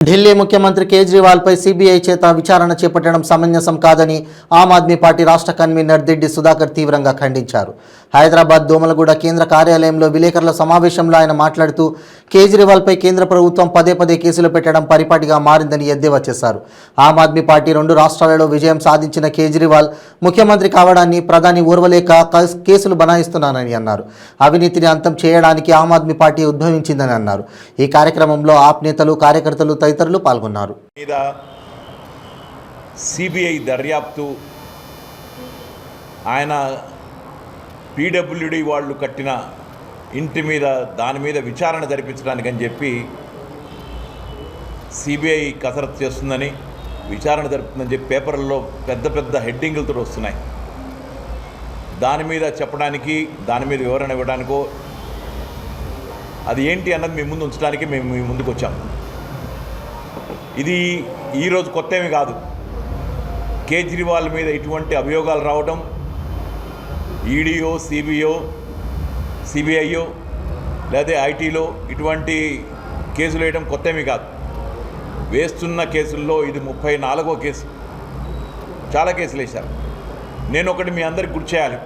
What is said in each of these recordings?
ఢిల్లీ ముఖ్యమంత్రి కేజ్రీవాల్పై సీబీఐ చేత విచారణ చేపట్టడం సమంజసం కాదని ఆమ్ ఆద్మీ పార్టీ రాష్ట్ర కన్వీనర్ దిడ్డి సుధాకర్ తీవ్రంగా ఖండించారు. హైదరాబాద్ దోమలగూడ కేంద్ర కార్యాలయంలో విలేకరుల సమావేశంలో ఆయన మాట్లాడుతూ కేజ్రీవాల్పై కేంద్ర ప్రభుత్వం పదే పదే కేసులు పెట్టడం పరిపాటిగా మారిందని ఎద్దేవా చేశారు. ఆమ్ ఆద్మీ పార్టీ రెండు రాష్ట్రాలలో విజయం సాధించిన కేజ్రీవాల్ ముఖ్యమంత్రి కావడాన్ని ప్రధాని ఓర్వలేక కేసులు బనాయిస్తున్నానని అన్నారు. అవినీతిని అంతం చేయడానికి ఆమ్ ఆద్మీ పార్టీ ఉద్భవించిందని అన్నారు. ఈ కార్యక్రమంలో ఆప్ నేతలు కార్యకర్తలు తదితరులు పాల్గొన్నారు. మీద సిబిఐ దర్యాప్తు ఆయన పీడబ్ల్యూడి వాళ్ళు కట్టిన ఇంటి మీద దాని మీద విచారణ జరిపించడానికి అని చెప్పి సిబిఐ కసరత్తు చేస్తుందని విచారణ జరుపుతుందని చెప్పి పేపర్లలో పెద్ద పెద్ద హెడ్డింగులతో వస్తున్నాయి. దాని మీద చెప్పడానికి దాని మీద వివరణ ఇవ్వడానికో అది ఏంటి అన్నది మీ ముందు ఉంచడానికి మేము మీ ముందుకు వచ్చాము ఇది ఈరోజు కొత్త ఏమి కాదు. కేజ్రీవాల్ మీద ఇటువంటి అభియోగాలు రావడం ఈడీఓ సిబిఓ సిబిఐఓ లేదా ఐటీలో ఇటువంటి కేసులు వేయడం కొత్త ఏమి కాదు. వేస్తున్న కేసుల్లో ఇది ముప్పై నాలుగో కేసు. చాలా కేసులు వేశారు. నేను ఒకటి మీ అందరికి గుర్తు చేయాలి.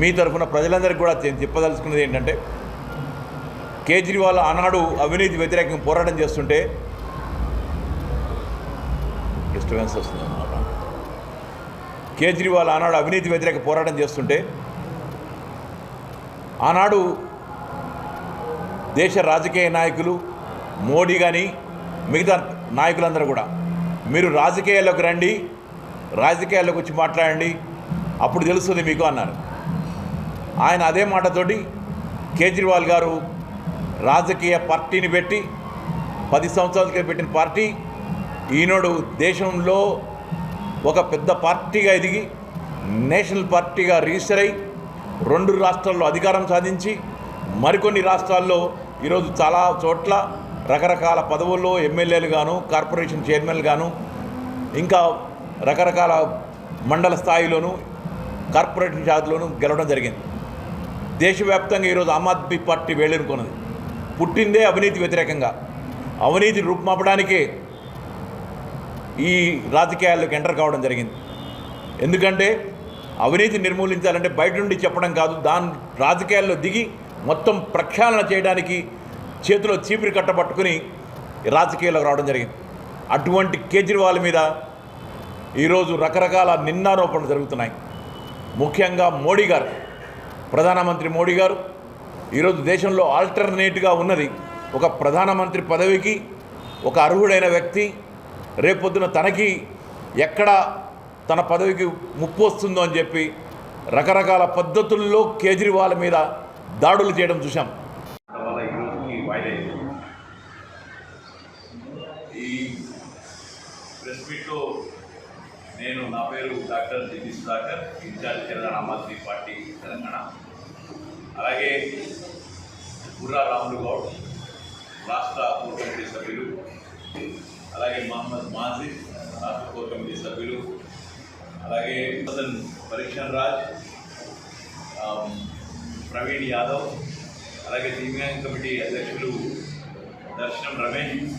మీ తరఫున ప్రజలందరికీ కూడా చెప్పదలుచుకున్నది ఏంటంటే కేజ్రీవాల్ ఆనాడు అవినీతి వ్యతిరేకంగా పోరాటం చేస్తుంటే డిస్టర్బెన్స్ వస్తుంది అన్నమాట. కేజ్రీవాల్ ఆనాడు అవినీతి వ్యతిరేక పోరాటం చేస్తుంటే ఆనాడు దేశ రాజకీయ నాయకులు మోడీ కానీ మిగతా నాయకులందరూ కూడా మీరు రాజకీయాల్లోకి రండి రాజకీయాల్లోకి వచ్చి మాట్లాడండి అప్పుడు తెలుస్తుంది మీకు అన్నారు. ఆయన అదే మాటతోటి కేజ్రీవాల్ గారు రాజకీయ పార్టీని పెట్టి పది సంవత్సరాల క్రితం పెట్టిన పార్టీ ఈనాడు దేశంలో ఒక పెద్ద పార్టీగా ఎదిగి నేషనల్ పార్టీగా రిజిస్టర్ అయి రెండు రాష్ట్రాల్లో అధికారం సాధించి మరికొన్ని రాష్ట్రాల్లో ఈరోజు చాలా చోట్ల రకరకాల పదవుల్లో ఎమ్మెల్యేలు గాను కార్పొరేషన్ చైర్మన్లు గాను ఇంకా రకరకాల మండల స్థాయిలోను కార్పొరేషన్ జాతిలోనూ గెలవడం జరిగింది. దేశవ్యాప్తంగా ఈరోజు ఆమ్ ఆద్మీ పార్టీ వేళ్ళనుకున్నది. పుట్టిందే అవినీతి వ్యతిరేకంగా. అవినీతి రూపుమాపడానికే ఈ రాజకీయాల్లోకి ఎంటర్ కావడం జరిగింది. ఎందుకంటే అవినీతి నిర్మూలించాలంటే బయట నుండి చెప్పడం కాదు దాని రాజకీయాల్లో దిగి మొత్తం ప్రక్షాళన చేయడానికి చేతిలో చీపిరి కట్టబట్టుకుని రాజకీయాల్లోకి రావడం జరిగింది. అటువంటి కేజ్రీవాల్ మీద ఈరోజు రకరకాల నిందారోపణలు జరుగుతున్నాయి. ముఖ్యంగా మోడీ గారు ప్రధానమంత్రి మోడీ గారు ఈరోజు దేశంలో ఆల్టర్నేట్గా ఉన్నది ఒక ప్రధానమంత్రి పదవికి ఒక అర్హుడైన వ్యక్తి రేపొద్దున తనకి ఎక్కడ తన పదవికి ముప్పు వస్తుందో అని చెప్పి రకరకాల పద్ధతుల్లో కేజ్రీవాల్ మీద దాడులు చేయడం చూసాం వల్ల ఈ ప్రెస్ మీట్లో నేను నా పేరు doctor Dinesh Sudhakar incharge Telangana Aam Aadmi party Telangana. అలాగే బుర్రా రాములు గౌడ్ రాష్ట్ర కోర్ సభ్యులు అలాగే మహమ్మద్ మాజిద్ రాష్ట్ర కోర్ కమిటీ సభ్యులు అలాగే మదన్ పరీక్షణ్ రాజ్ ప్రవీణ్ యాదవ్ అలాగే దివ్యాంగ్ కమిటీ అధ్యక్షులు దర్శనం రమేష్.